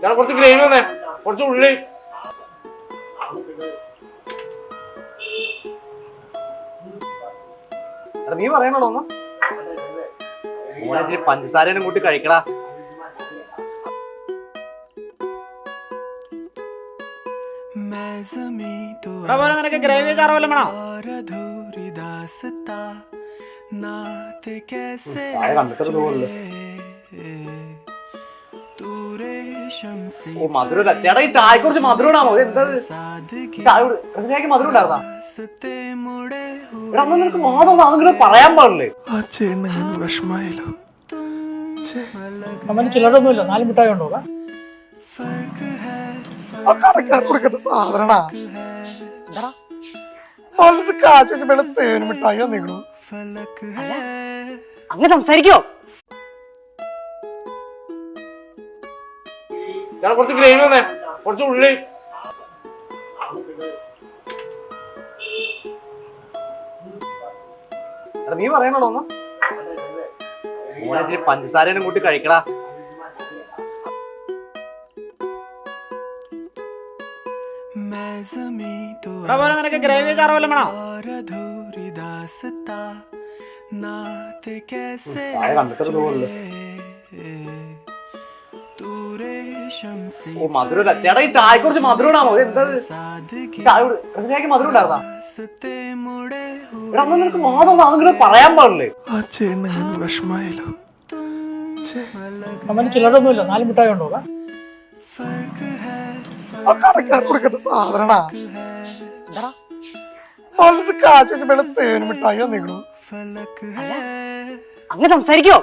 ചേട്ടാ കുറച്ച് ഗ്രേവി വന്നേ. കുറച്ച് ഉള്ളി. നീ പറയണോ ഒന്ന്. മോനെ പഞ്ചസാരനും കൂട്ടി കഴിക്കടാ. ഗ്രേവിയൊക്കെ നിനക്ക് ഗ്രേവി ചാറ് വല്ലതും വേണോ? ചായ കണ്ടിട്ട് തോന്നുന്നില്ല ഓ മധുരമില്ല. ചേട്ടാ ഈ ചായ കുറച്ച് മധുരം ഇടാമോ എന്താ? ചായ ഇതിനേക്ക് മധുരം ഉണ്ടായിരുന്നാ അന്ന് നിനക്ക് വാദം അങ്ങനെ പറയാൻ പാടില്ലേ? ആ ചേട്ടന് ഞാൻ വിഷമായല്ലോ അവന് ചില്ലറൊന്നുമില്ല. നാല് മിഠായി ഉണ്ടോ കൊടുക്കുന്ന സാധനടാ കാശ് വെച്ച് വെള്ളം സേവന മിഠായി വന്നിക്കണു സംസാരിക്കോ. ചേട്ടാ കുറച്ച് ഗ്രേവി വന്നേ. കുറച്ച് ഉള്ളി. നീ പറയണോ ഒന്ന്. മോനെ പഞ്ചസാരനും കൂട്ടി കഴിക്കടാ. ഗ്രേവിയൊക്കെ നിനക്ക് ഗ്രേവി ചാറ് വല്ലതും വേണോ ചായ കണ്ടിട്ട് തോന്നുന്നില്ല ഓ മധുരല്ല ചേട്ടാ ഈ ചായ കുറച്ച് മധുരം ഇടാമോ എന്താ? ചായ ഇതിനേക്ക് മധുരം ഉണ്ടായിരുന്നാ അന്ന് നിനക്ക് വാദം അങ്ങനെ പറയാൻ പാടില്ലേ? ആ ചേട്ടന് ഞാൻ വിഷമായല്ലോ. അവന് ചില്ലറൊന്നുമില്ല. നാല് മിഠായി ഉണ്ടോ? കൊടുക്കുന്ന സാധനടാ കാശ് വെച്ച് വെള്ളം സേവന മിഠായി വന്നിക്കണു അങ്ങ് സംസാരിക്കോ.